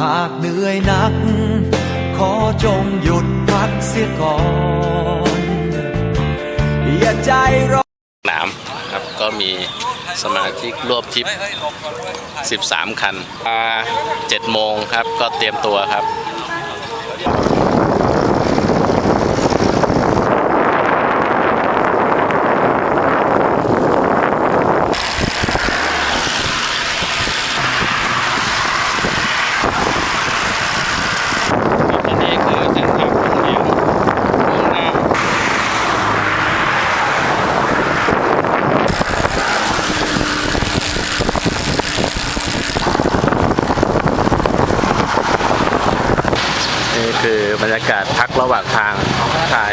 หากเหนื่อยนัก ขอจงหยุดพักเสียก่อน อย่าใจร้อนหนามครับก็มีสมาชิกร่วมทริป 13 คันอ่า7โมงครับก็เตรียมตัวครับ ที่นี่คือเส้นทางท่องเที่ยวมุ่งหน้า นี่คือบรรยากาศพักระหว่างทางถ่าย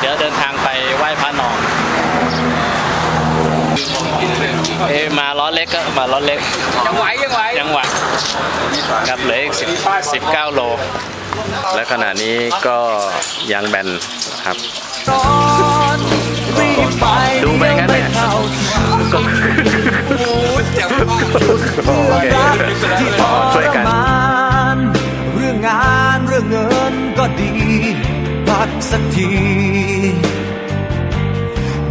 เดี๋ยวเดินทางไปไหว้พระนอนเอะมาล้อเล็กก็มาล้อเล็ก ยังไหวยังไหวยังหวะครับเหลืออีกสิบสิบเก้าโล และขณะนี้ก็ยางแบนครับร้อนรีบไปดูไปงั้น กบมากโอเครักที่ทช่วยรกันมานเรื่องงานเรื่องเงินก็ดีพักสักที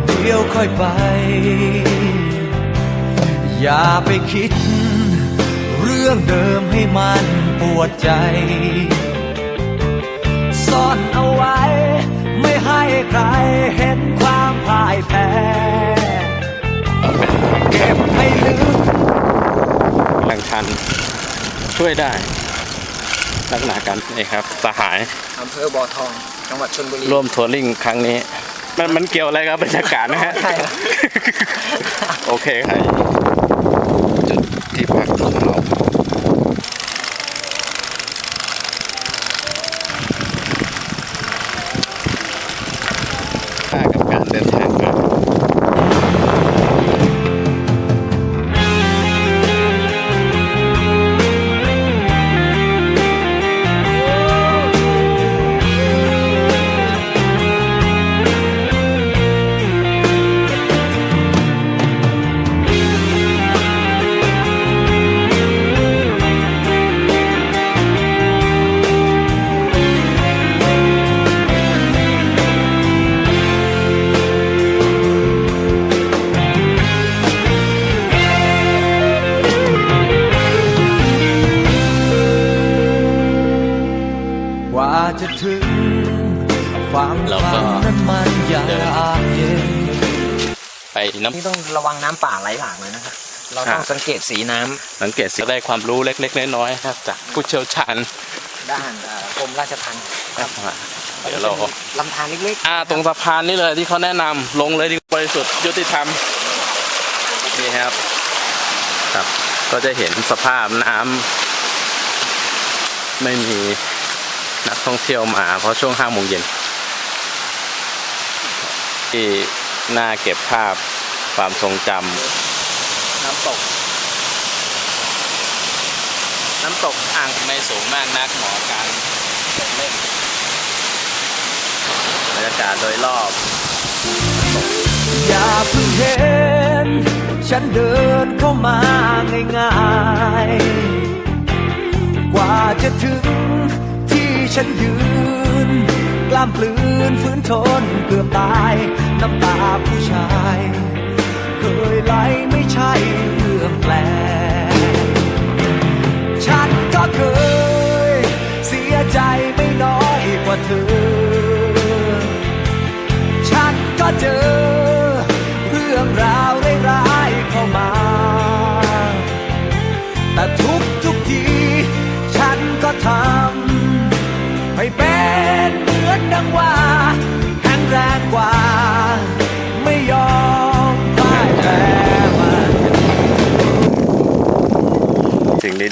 เดี๋ยวค่อยไป อย่าไปคิด เรื่องเดิมให้มันปวดใจ ซ่อนเอาไว้ ไม่ให้ใครเห็นความพ่ายแพ้ แรงชันช่วยได้ ลักษณะกันนี่ครับ สหายอำเภอบ่อทอง จังหวัดชลบุรีร่วมทัวริ่งครั้งนี้ มันมันเกี่ยวอะไรกับบรรยากาศนะฮะ ใช่ครับโอเคครับจุดที่พักของเราค่ากับการเดินทาง กว่าจะถึงความเราฝัก็นนั้นมันยากเย็นไปน้นี่ต้องระวังน้ำป่าไหลหลากเลยนะครับเราต้องอ่าสังเกตสีน้ำำสังเกตสิได้ความรู้เล็กๆน้อยๆครับจากผู้เชี่ยวชาญด้านเอ่อกรมราชทัณฑ์ครับเดี๋ยวเราลำธารเล็กอ่าตรงสะพานนี่เลยที่เขาแนะนำลงเลยดีกว่าบริสุทธิ์ยุติธรรมนี่ครับ ครับ ก็จะเห็นสภาพน้ำไม่มี นักท่องเที่ยวมาเพราะช่วงห้าโมงเย็นที่น่าเก็บภาพความทรงจๆน้ำตกำน้ำตกอ่างไม่สูงมากนักเหมาะกับการเดินเล่นบรรยากาศโดยรอบอย่าเพิ่งเห็น ฉันเดินเข้ามาง่ายๆ กว่าจะถึงที่ ฉันยืน กล้ามปลืนฝืนทนเกือบตาย น้ำตาผู้ชาย เคยไหลไม่ใช่เรื่องแปลกฉันก็เคย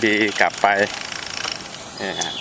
ดีๆกลับไปเนี่ยฮะ